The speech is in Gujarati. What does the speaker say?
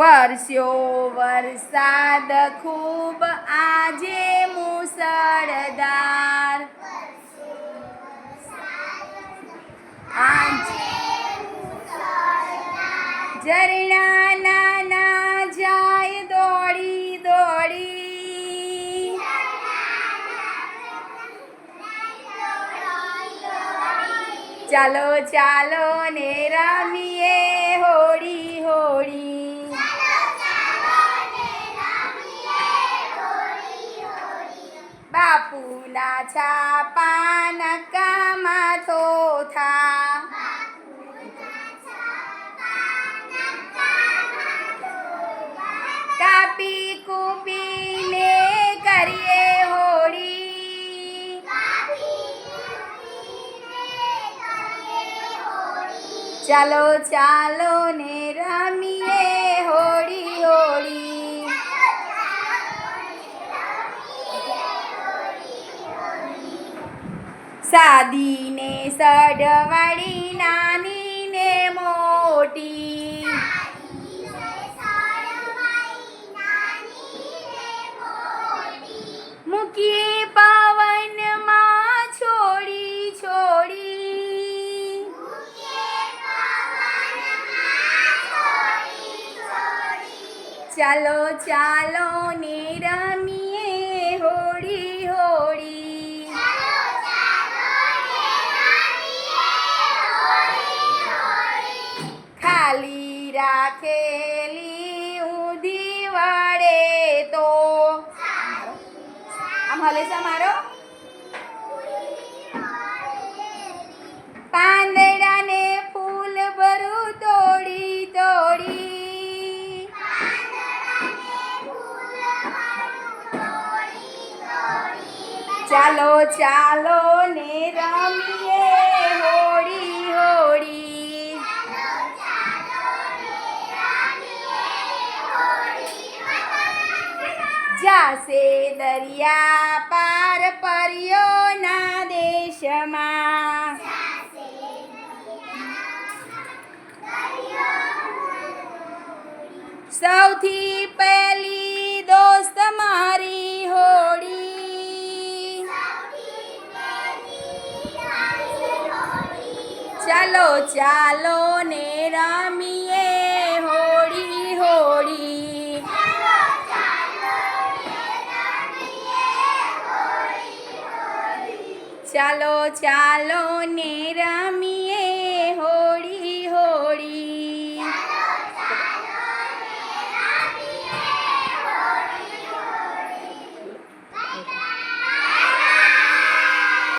વરસ્યો વરસાદ ખૂબ આજે મુસળધાર. ઝરણા નાના જાય દોડી દોડી. ચાલો ચાલો ને રમીએ હોળી. બાપુના છાપા નકામાં થોથા કાપી કૂપીને કરીએ હોળી. ચાલો ચાલો ને રમીએ સાદી ને સડવાળી નાની ને મોટી. મૂકીએ પવનમાં છોડી છોડી. ચાલો ચાલો ને રમીએ હોળી હોળી. ખાલી રાખેલી ઊંધી વડે તો. આમ હલે છે મારો પાંદડાને ફૂલ ભરું તોડી તોડી. ચાલો ચાલો ને રમીએ. જાશે દરિયા પાર પર્યોના દેશમાં. સૌથી પહેલી દોસ્ત મારી હોળી. ચાલો ચાલો ને રમીએ ચાલો ચાલો ને રમીએ.